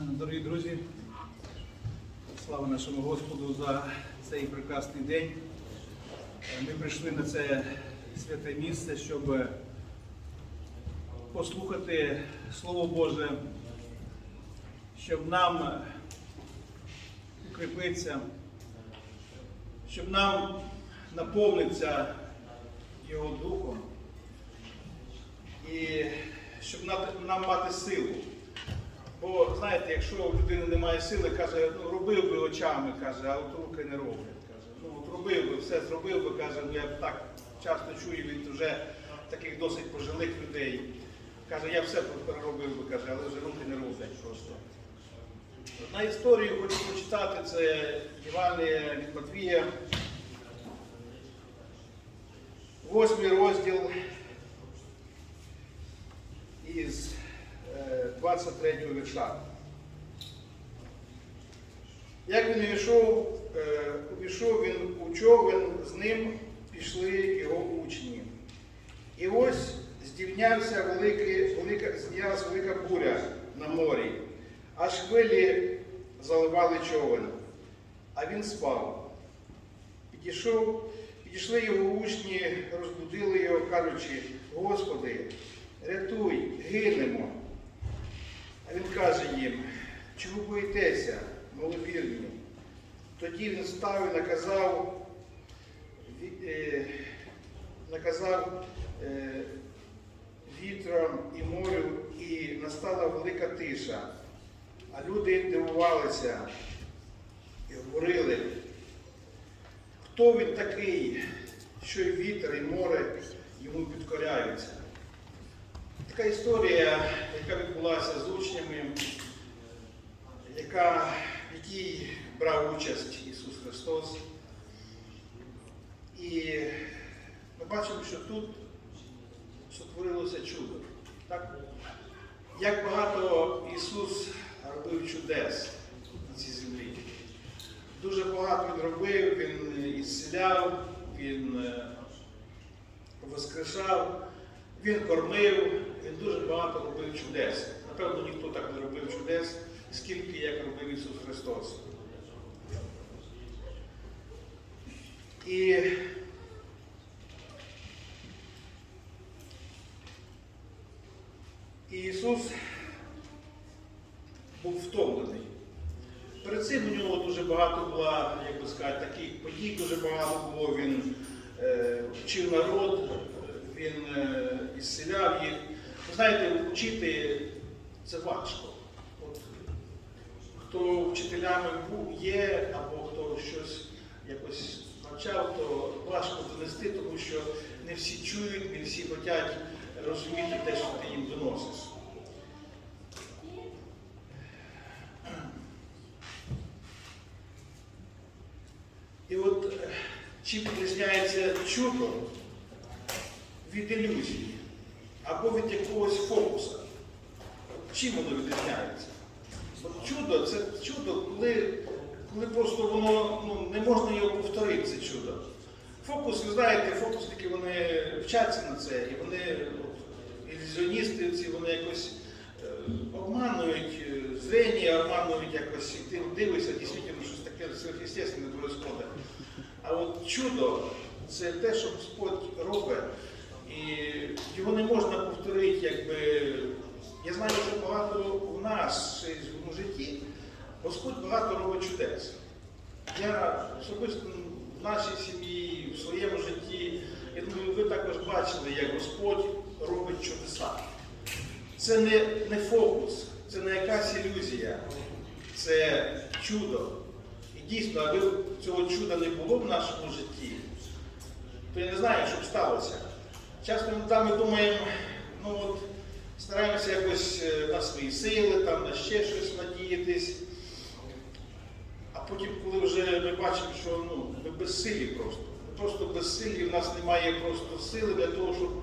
Дорогі друзі, слава нашому Господу за цей прекрасний день. Ми прийшли на це святе місце, щоб послухати Слово Боже, щоб нам укріпитися, щоб нам наповнитися Його Духом і щоб нам мати силу. Бо знаєте, якщо у людини немає сили, каже, ну робив би очами, каже, а от руки не роблять. Каже, ну от робив би, все зробив би, каже, ну я так часто чую від вже таких досить пожилих людей. Каже, я все переробив би, каже, але вже руки не роблять просто. Одна історію хочу почитати, це Євангелія від Матвія, восьмий розділ із 23 вірша. Як він увійшов, е, увійшов він у човен, з ним пішли його учні. І ось здійнявся великий, велика, здійнялася велика буря на морі, аж хвилі заливали човен, а він спав. Підійшов, підійшли його учні, розбудили його, кажучи, Господи, рятуй, гинемо. А він каже їм, чого боїтеся, маловірні? Тоді він став і наказав, е, наказав е, вітром і морю, і настала велика тиша. А люди дивувалися і говорили, хто він такий, що і вітер, і море йому підкоряються. Така історія, яка відбулася з учнями, яка, в якій брав участь Ісус Христос. І ми бачимо, що тут сотворилося чудо. Так? Як багато Ісус робив чудес на цій землі. Дуже багато Він робив, Він ісціляв, Він е, воскрешав, Він кормив, дуже багато робив чудес. Напевно, ніхто так не робив чудес, скільки як робив Ісус Христос. І Ісус був втомлений. Перед цим у нього дуже багато було, як би сказати, таких подій, дуже багато було. Він е, вчив народ, він е, ісціляв їх. Ви знаєте, вчити це важко. От, хто вчителями був, є, або хто щось якось навчав, то важко донести, тому що не всі чують, не всі хочуть розуміти те, що ти їм доносиш. І от чим відрізняється чудо від ілюзії або від якогось фокуса? Чим воно відрізняється? Чудо це чудо, коли, коли просто воно ну, не можна його повторити, це чудо. Фокус, ви знаєте, фокусники вони вчаться на це, і вони, ілюзіоністи, ці, вони якось е, обманують е, зрення, обманують якось, і ти дивишся, дійсно щось таке сверхъестественне происходить. А от чудо це те, що Господь робить, і його не можна повторити, якби. Я знаю, що багато у нас в житті Господь багато робить чудес. Я особисто в нашій сім'ї, в своєму житті, я думаю, ви також бачили, як Господь робить чудеса. Це не, не фокус, це не якась ілюзія, це чудо. І дійсно, аби цього чуда не було в нашому житті, то я не знаю, що б сталося. Часто ми думаємо, ну от стараємося якось е, на свої сили, там, на ще щось надіятись. А потім, коли вже ми бачимо, що ну, ми безсилі просто. Просто безсилі, в нас немає просто сили для того, щоб е,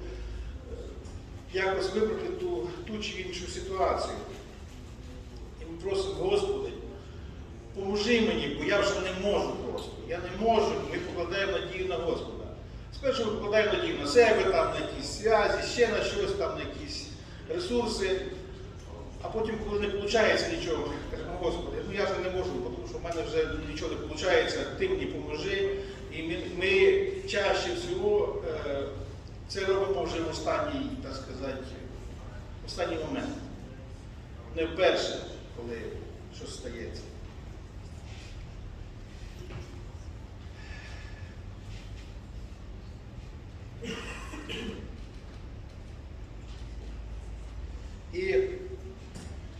якось вибрати ту, ту чи іншу ситуацію. І ми просимо, Господи, поможи мені, бо я вже не можу просто. Я не можу, ми покладаємо надію на Господа. Спершу ми покладаємо надію на себе, там, на якісь зв'язі, ще на щось, там, на якісь ресурси. А потім, коли не виходить нічого, каже, ну Господи, ну я ж не можу, тому що в мене вже нічого не виходить, ти мені поможи. І ми, ми чаще всього е, це робимо вже в останній, так сказати, в останній момент. Не вперше, коли щось стається. І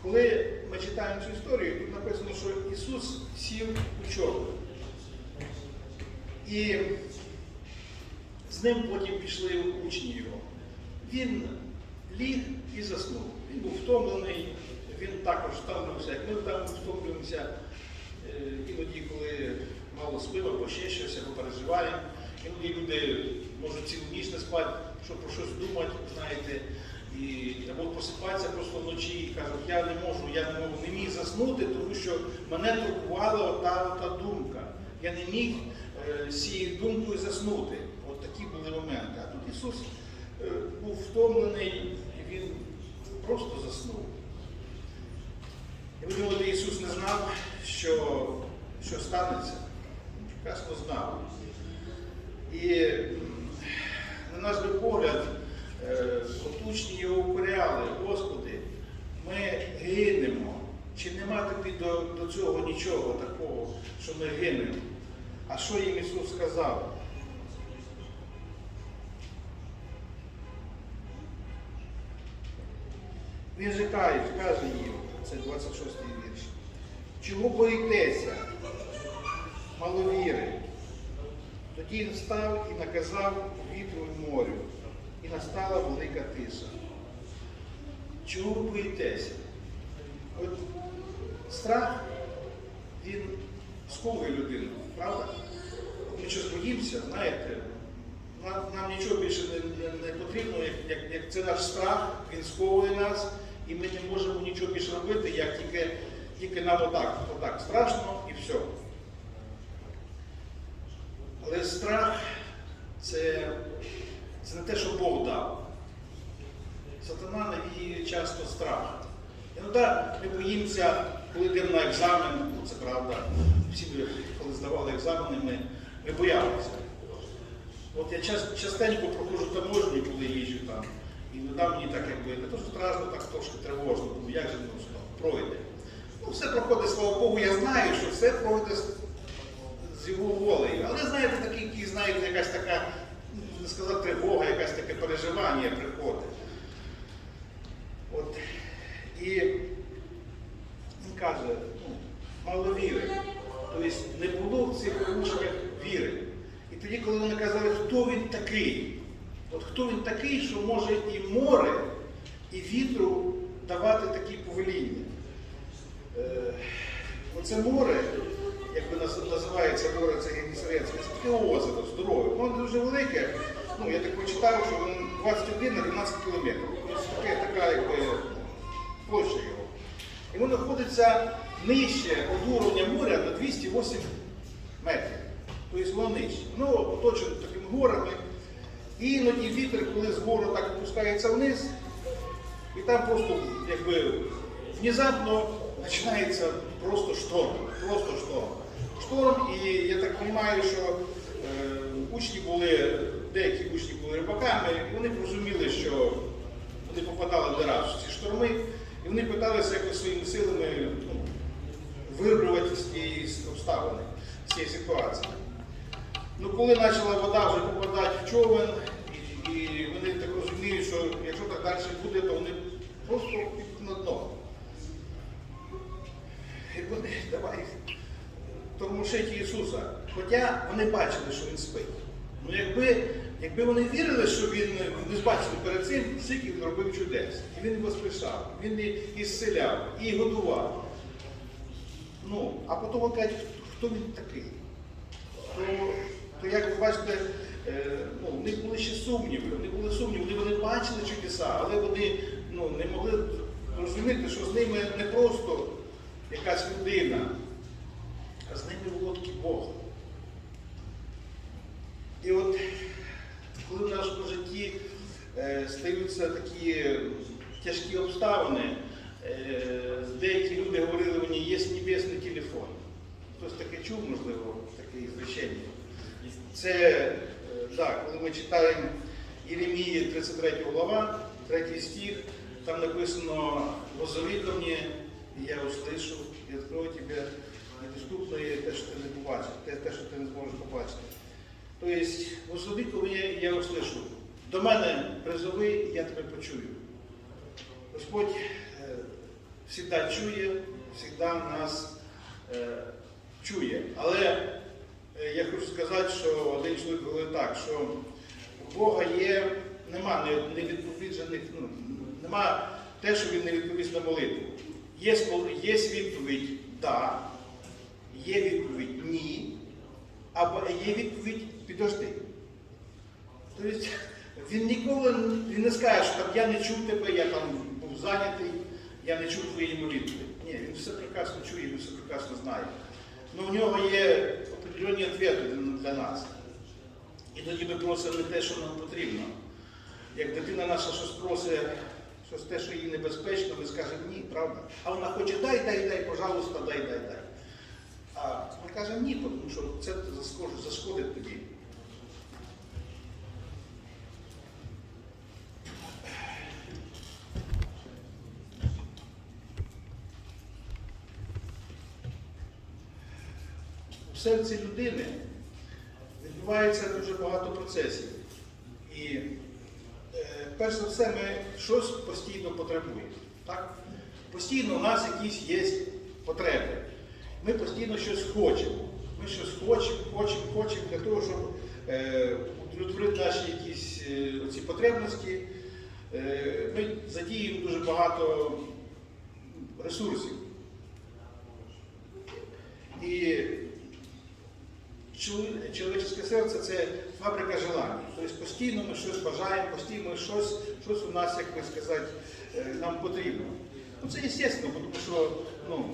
коли ми читаємо цю історію, тут написано, що Ісус сів у човен. І з ним потім пішли учні його. Він ліг і заснув. Він був втомлений, він також втомився, як ми там втомлюємося. Е, Іноді, коли мало спимо, або ще щось, або переживаємо. Іноді люди можуть цілу ніч не спати, щоб про щось думати, знаєте, і, або просипатися просто вночі і кажуть, я не можу, я не можу, не міг заснути, тому що мене турбувала та, та думка. Я не міг е, цією думкою заснути. Моменти. А тут Ісус е, був втомлений, Він просто заснув. І ви думаєте, Ісус не знав, що, що станеться? Він прекрасно знав. І на наш погляд, е, отучні його укоряли, Господи, ми гинемо. Чи нема тобі до, до цього нічого такого, що ми гинемо? А що їм Ісус сказав? Він же каже, їм, це 26-й вірш. Чого боїтеся, маловіри? Тоді він встав і наказав вітру і морю, і настала велика тиша. Чого боїтеся? От страх, він сковує людину, правда? Ми щось боїмося, знаєте, нам, нам нічого більше не, не, не потрібно, як, як, як це наш страх, він сковує нас, і ми не можемо нічого більше робити, як тільки, тільки нам отак, отак страшно і все. Але страх це, це не те, що Бог дав. Сатана навіює часто страх. Іноді ми боїмося, коли йдемо на екзамен, ну, це правда. Всі коли здавали екзамени, ми, ми боялися. От я частенько проходжу таможню, коли їжджу там. І іноді мені так якби не то страшно, так трошки тривожно, бо як же воно пройде. Ну, все проходить, слава Богу, я знаю, що все пройде з, його волею. Але знаєте, такий, який, знаєте, якась така, ну, не сказати тривога, якась таке переживання приходить. От. І він каже, ну, мало віри. Тобто не було в цих учнях віри. І тоді, коли вони казали, хто він такий, от хто він такий, що може і море, і вітру давати такі повеління. Е, оце море, як називається море, це Генісарецьке, це таке озеро здорове. Воно дуже велике. Ну, я так почитав, що воно 21 на 12 кілометрів. Тобто таке, така якби, площа його. І воно знаходиться нижче від уровня моря на 208 метрів. Тобто воно нижче. Воно оточено такими горами. Іноді вітер, коли з гору так опускається вниз, і там просто якби внезапно починається просто шторм. Просто шторм. Шторм, і я так розумію, що е, учні були, деякі учні були рибаками, і вони розуміли, що вони попадали не раз в ці шторми, і вони питалися якось своїми силами ну, вирвати з цієї обставини, з цієї ситуації. Ну, коли почала вода вже попадати в човен, далі буде, то вони просто підуть на дно. І вони давай тормошить Ісуса. Хоча вони бачили, що Він спить. Ну якби, якби вони вірили, що він не бачили перед цим, скільки він робив чудес. І він воскресав, він і ісцеляв, і годував. Ну, а потім каже, хто він такий? то, то як ви бачите, ну, в них були ще сумніви, вони були сумніви, вони, вони бачили чудеса, але вони ну, не могли розуміти, що з ними не просто якась людина, а з ними було такий Бог. І от коли в нашому житті е, стаються такі тяжкі обставини, е, деякі люди говорили мені, є небесний телефон. Хтось таке чув, можливо, таке звичайне. Це, е, коли ми читаємо Єремії 33 глава, 3 стих, там написано «Возови ко і я услышу, і відкрою тебе недоступне те, що ти не побачиш, те, що ти не зможеш побачити. Тобто, возови ко і я услышу. До мене призови, я тебе почую. Господь е, завжди чує, завжди нас е, чує. Але е, я хочу сказати, що один чоловік говорив так, що у Бога є, нема невідповіджених, ну, нема те, що він не відповість на молитву. Є, є відповідь да, є відповідь ні, або є відповідь підожди. Тобто він ніколи він не скаже, що там, я не чув тебе, я там був зайнятий, я не чув твоєї молитви. Ні, він все прекрасно чує, він все прекрасно знає. Ну у нього є определенні відповіді для нас. І тоді ми просимо не те, що нам потрібно. Як дитина наша щось просить, щось те, що їй небезпечно, ми скажемо ні, правда. А вона хоче дай, дай, дай, пожалуйста, дай, дай, дай. А ми кажемо ні, тому що це зашкодить тобі. Серці людини відбувається дуже багато процесів. І е, перш за все ми щось постійно потребуємо. Так? Постійно у нас якісь є потреби. Ми постійно щось хочемо. Ми щось хочемо, хочемо, хочемо для того, щоб е, удовлетворити наші якісь е, оці потребності. Ми задіємо дуже багато ресурсів. І чоловіче серце це фабрика желань. Тобто постійно ми щось бажаємо, постійно щось, щось у нас, як би сказати, е, нам потрібно. Ну це естественно, тому що ну,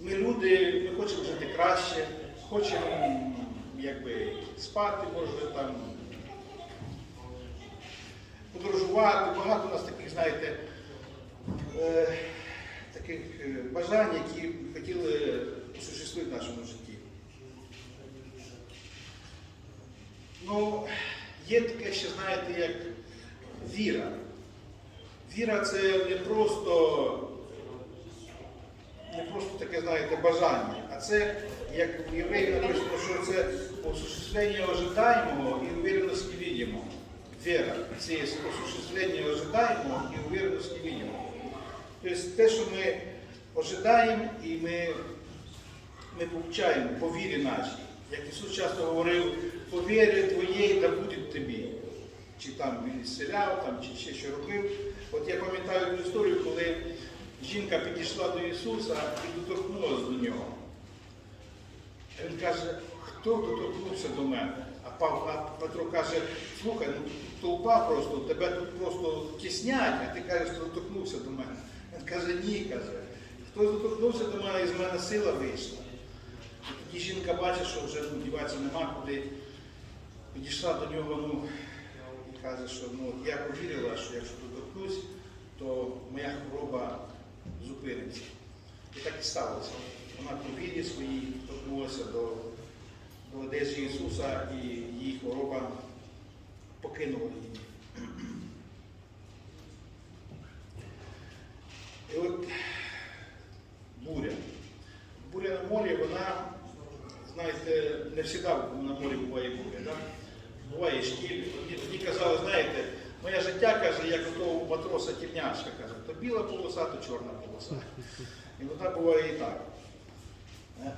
ми люди, ми хочемо жити краще, хочемо якби, спати, може там подорожувати. Багато у нас таких, знаєте, е, таких е, бажань, які хотіли осуществити в нашому житті. Ну, є таке ще, знаєте, як віра. Віра це не просто, не просто таке, знаєте, бажання, а це, як в євреї написано, що це осуществлення ожидаємого і увереності видимого. Віра це є осуществлення ожидаємого і увереності видимого. Тобто те, що ми ожидаємо і ми, ми получаємо по вірі нашій. Як Ісус часто говорив, по вірі твоєї да буде тобі. Чи там він ісцеляв, там, чи ще що робив. От я пам'ятаю ту історію, коли жінка підійшла до Ісуса і доторкнулася до нього. Він каже, хто доторкнувся до мене? А Петро каже, слухай, ну толпа просто, тебе тут просто тіснять, а ти кажеш, що доторкнувся до мене. Він каже, ні, каже. Хто доторкнувся до мене, із мене сила вийшла. І тоді жінка бачить, що вже ну, діватися нема куди. Підійшла до нього, ну, і каже, що ну, я повірила, що якщо доторкнусь, то моя хвороба зупиниться. І так і сталося. Вона по вірі своїй торкнулася до, до одежі Ісуса і її хвороба покинула її. І от буря. Буря на морі, вона, знаєте, не завжди на морі буває буря. Да? Буває шкіль. Мені тоді казали, знаєте, моє життя каже, як у того матроса тільняшка, каже, то біла полоса, то чорна полоса. І вона буває і так. Е,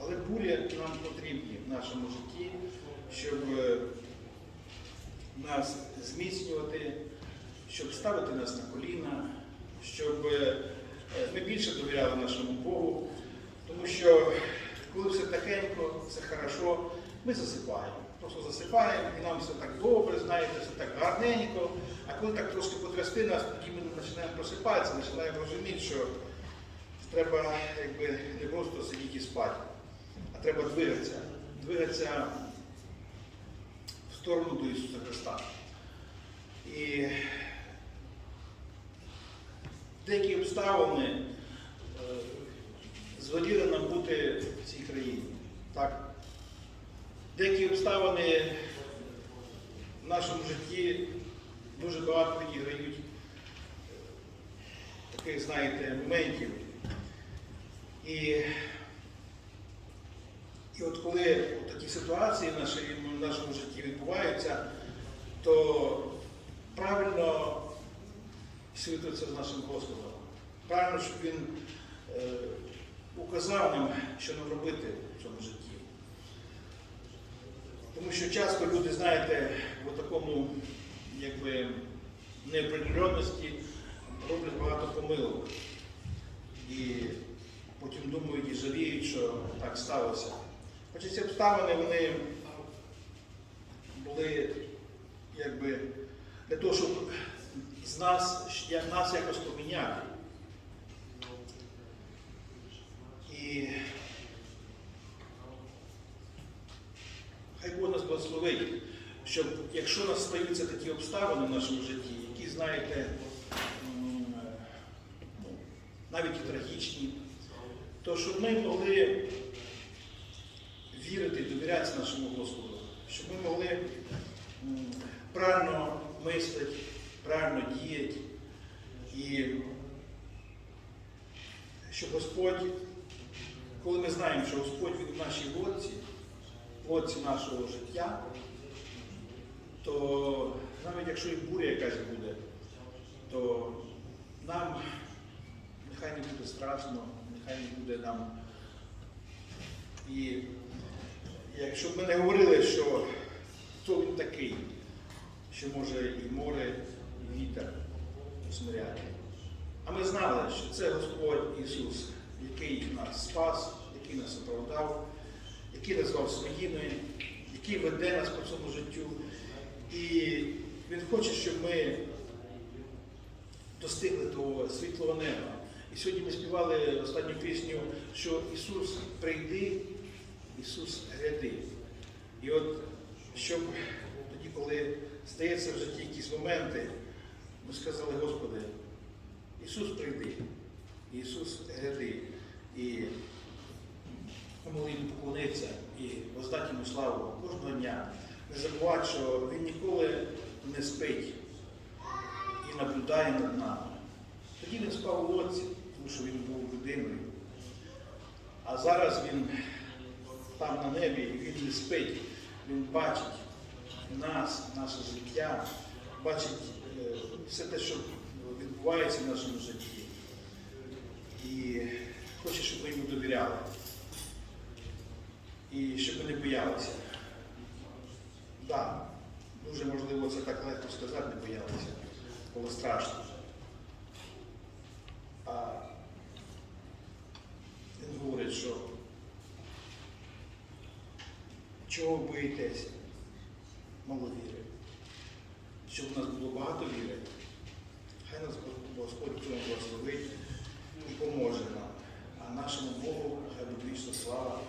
Але буря нам потрібні в нашому житті, щоб е, нас зміцнювати, щоб ставити нас на коліна, щоб е, ми більше довіряли нашому Богу, тому що коли все тихенько, все хорошо, ми засипаємо. Просто засипаємо і нам все так добре, знаєте, все так гарненько. А коли так трошки потрясти нас, тоді ми починаємо просипатися, починаємо розуміти, що треба якби, не просто сидіти і спати, а треба двигатися. Двигатися в сторону до Ісуса Христа. І деякі обставини е, звеліли нам бути в цій країні. Так? Деякі обставини в нашому житті дуже багато відіграють е, таких, знаєте, моментів. І, і от коли такі ситуації в нашій- в нашому житті відбуваються, то правильно світитися з нашим Господом. Правильно, щоб Він е, указав нам, що нам робити в цьому житті. Тому що часто люди, знаєте, в такому якби неопределенності роблять багато помилок. І потім думають і жаліють, що так сталося. Хоча ці обставини вони були якби для того, щоб з нас, нас якось поміняти. І хай Бог нас благословить, щоб якщо нас стаються такі обставини в нашому житті, які, знаєте, ну, навіть і трагічні, то щоб ми могли вірити і довірятися нашому Господу, щоб ми могли правильно мислити, правильно діяти, і щоб Господь, коли ми знаємо, що Господь Він в нашій лодці, лодці нашого життя, то навіть якщо і буря якась буде, то нам нехай не буде страшно, нехай не буде нам. І якщо б ми не говорили, що хто він такий, що може і море, і вітер усмиряти. А ми знали, що це Господь Ісус, який нас спас, який нас оправдав, який назвав своїми, який веде нас по цьому життю. І Він хоче, щоб ми достигли того світлого неба. І сьогодні ми співали останню пісню, що Ісус прийди, Ісус гряди. І от щоб тоді, коли стається в житті якісь моменти, ми сказали, Господи, Ісус прийди, Ісус гряди. І ми могли йому поклонитися і воздати йому славу кожного дня. Забувати, що Він ніколи не спить і наблюдає над нами. Тоді він спав у лодці, тому що він був людиною. А зараз він там на небі, він не спить. Він бачить нас, наше життя, бачить е, все те, що відбувається в нашому житті. І хоче, щоб ми йому довіряли. І щоб не боялися. Так, дуже можливо це так легко сказати, не боялися, було страшно. А він говорить, що чого боїтеся? Мало віри. Щоб у нас було багато віри, хай нас Господь цьому благословить і поможе нам. А нашому Богу хай буде вічна слава